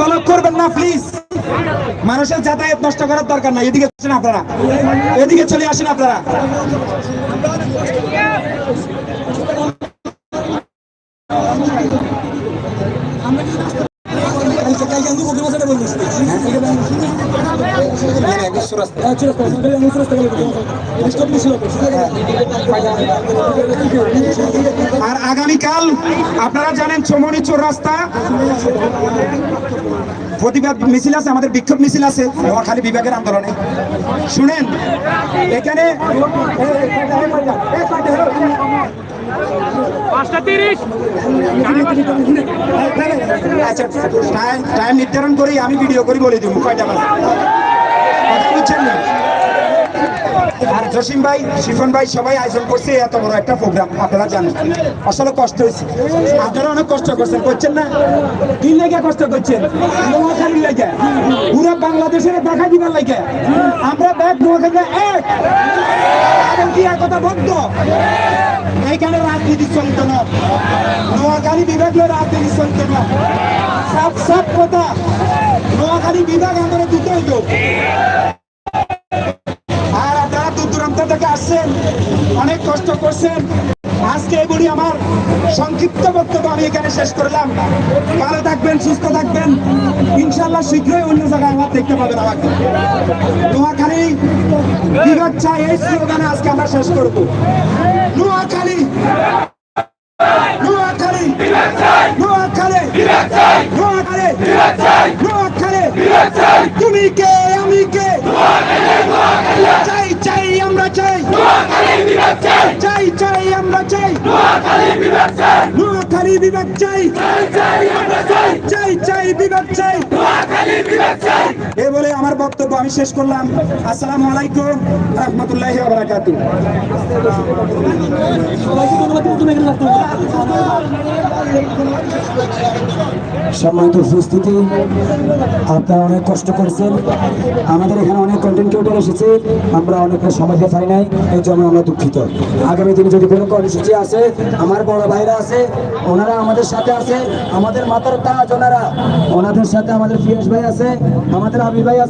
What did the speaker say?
Block করবেন না please মানুষের যাতায়াত নষ্ট করার দরকার নাই। এদিকে আসেন আপনারা। এদিকে চলে আসেন আপনারা। আর আগামীকাল আপনারা জানেন চমনি চোর রাস্তা? প্রতিবাদ মিছিল আছে আমাদের বিক্ষোভ মিছিল আছে নোয়াখালী বিভাগের আন্দোলনে। শুনেন এখানে আচ্ছা টাইম নির্ধারণ করেই আমি ভিডিও করি বলে দিব কয়টা বাজে বুঝছেন না? আর জসিম ভাই, শিফন ভাই সবাই আয়োজন করছে, এত বড় একটা প্রোগ্রাম আপনারা জানেন। আসলে কষ্ট হয়েছে। আপনারা অনেক কষ্ট করছেন করছেন না? কি লেগে কষ্ট করছেন। নোয়াখালীর লেগে। পুরো বাংলাদেশের দেখা দিবার লেগে। আমরা ব্যাগ নোয়াখালী এক। কি একথা বদ্ধ এইখানে রাজনীতি চলিত না। নোয়াখালী বিভাগীয় রাজনীতি চলিত না। সব সব কথা। নোয়াখালী বিভাগ আমাদের দুটো হইতো। দূরান্ত থেকে আসছেন, অনেক কষ্ট করছেন। আজকে বুড়ি আমার সংক্ষিপ্ত বক্তব্য আমি এখানে শেষ করলাম। ভালো থাকবেন, সুস্থ থাকবেন। ইনশাল্লাহ শীঘ্রই অন্য জায়গায় আমার দেখতে পাবেন আমাকে। নোয়াখালী, বিভাগ চাই, এই স্লোগানে আজকে আমরা শেষ করব। নোয়াখালী। তুমি কে, আমি কে চাই চাই আমরা চাই চাই। চাই আমরা চাই। নোয়াখালী বিভাগ চাই। চাই। চাই বিভাগ চাই। এ বলে আমার বক্তব্য আমি শেষ করলাম। আসসালামু আলাইকুম রহমতুল্লাহ বারাকাতু সম্মানিত উপস্থিতি, আপনারা অনেক কষ্ট করেছেন। আমাদের এখানে অনেক কন্টেন্ট ক্রিয়েটার এসেছে, আমরা অনেক সময়কে পাই নাই, এই জন্য আমরা দুঃখিত। আগামী দিনে যদি কোনো কর্মসূচি আছে, আমার বড় ভাইরা আছে, ওনারা আমাদের সাথে আছে, আমাদের মাতার তাজ ওনারা। ওনাদের সাথে আমাদের ফিয়াস ভাই আছে, আমাদের আবির ভাই আছে।